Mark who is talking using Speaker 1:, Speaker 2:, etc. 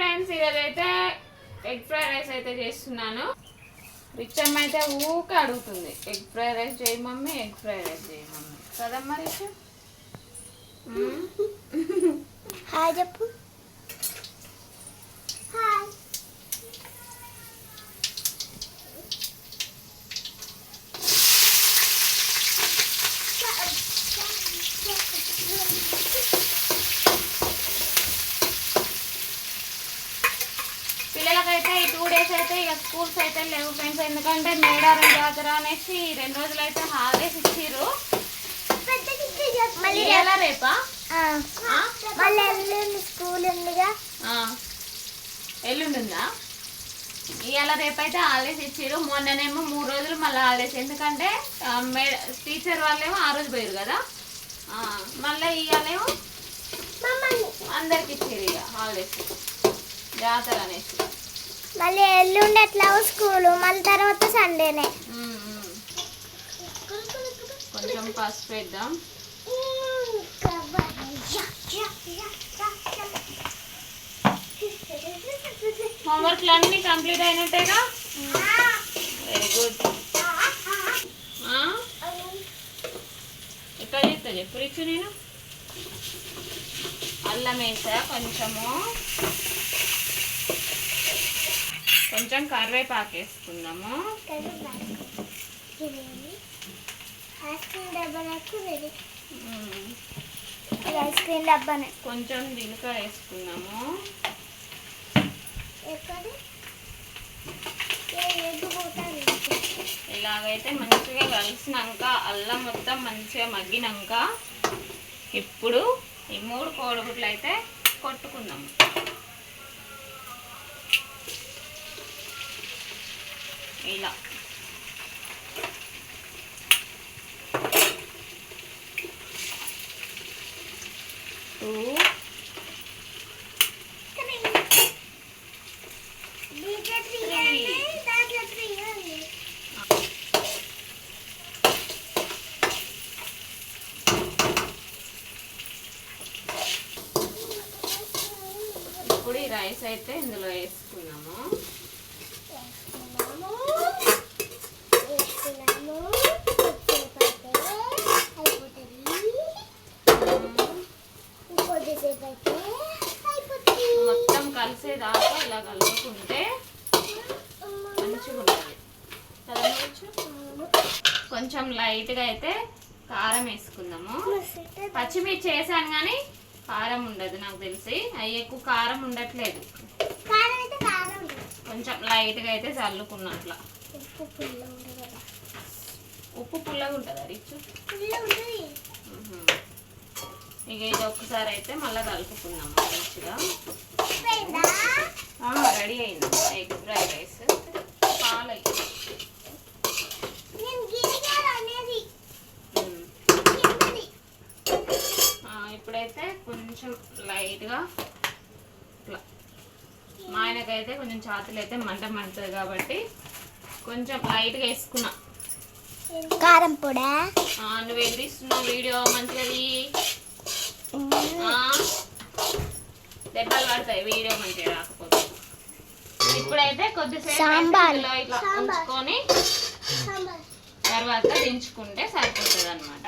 Speaker 1: Friends ఇదైతే egg fried rice అయితే చేస్తున్నాను. రిచమ్మ అయితే ఊక అడుగుతుంది ఎగ్ ఫ్రైడ్ రైస్ చేయి మమ్మీ ఎగ్ ఫ్రైడ్ రైస్ చేయి మమ్మీ. కదమ్మా రిచ్
Speaker 2: హాయ్ చెప్పు హాయ్
Speaker 1: పిల్లలకైతే ఈ టూ డేస్ అయితే ఇక స్కూల్స్ అయితే లేవు ఫ్రెండ్స్ ఎందుకంటే మేడారం జాతర అనేసి రెండు రోజులు అయితే హాలిడేస్ ఇచ్చిర్రు ఇవాళ రేపా?
Speaker 2: స్కూల్ ఉందిగా.
Speaker 1: ఎల్లుండిందా? ఇవాళ రేపైతే హాలిడేస్ ఇచ్చిర్రు. మొన్ననేమో మూడు రోజులు మళ్ళీ హాలిడేస్ ఎందుకంటే మే టీచర్ వాళ్ళేమో ఆ రోజు పోయారు కదా. మళ్ళీ ఇవాళేమో అందరికి ఇచ్చారు ఇక హాలిడేస్ జాతర అనేసి.
Speaker 2: మళ్ళీ ఎల్లుండి ఎట్లా స్కూల్ మళ్ళీ తర్వాత సండేనే.
Speaker 1: కొంచెం పసుపు వేద్దాం. హోంవర్క్లు అన్నీ కంప్లీట్ అయినట్టేగా? వెరీ గుడ్ ఎక్కడ చేస్తా చెప్పు నేను. అల్లం వేసా కొంచెము. కొంచెం కరివేపాకు వేసుకుందాము.
Speaker 2: ఐస్ క్రీమ్ డబ్బానే
Speaker 1: కొంచెం జీలకర్ర
Speaker 2: పోతాను
Speaker 1: ఇలాగైతే మంచిగా కలిసినాక అల్లం మొత్తం మంచిగా మగ్గినాక ఇప్పుడు ఈ మూడు కోడిగుడ్లు అయితే కొట్టుకుందాం ఇలా. టూ ఇప్పుడు ఈ రైస్ అయితే ఇందులో వేసుకున్నాము. మొత్తం కలిసేదాకా ఇలా కలుపుకుంటే మంచిగా ఉంటుంది? కొంచెం లైట్గా అయితే కారం వేసుకుందాము. పచ్చిమిర్చి వేసాను కానీ కారం ఉండదు నాకు తెలిసి. అవి ఎక్కువ కారం ఉండట్లేదు. కొంచెం లైట్గా అయితే చల్లుకున్నా అట్లా. ఉప్పు పుల్లగా ఉంటుందా మ్మ్. ఇక ఇది ఒక్కసారి అయితే మళ్ళీ కలుపుకుందాం మంచిగా. రెడీ అయింది. Egg fried rice. పాలు ఇప్పుడైతే కొంచెం లైట్గా ఇట్లా మా ఆయనకైతే కొంచెం ఛాతీలు అయితే మంట మండుతుంది కాబట్టి కొంచెం లైట్గా వేసుకున్నా.
Speaker 2: కారం పొడా?
Speaker 1: ఆ, నువ్వు వీడియో మంచిది దెబ్బలు పడతాయి. వీడియో మంచిగా రాకపోతే. ఇప్పుడైతే కొద్దిసేపు ఇట్లా ఉంచుకొని తర్వాత దించుకుంటే సరిపోతుంది అనమాట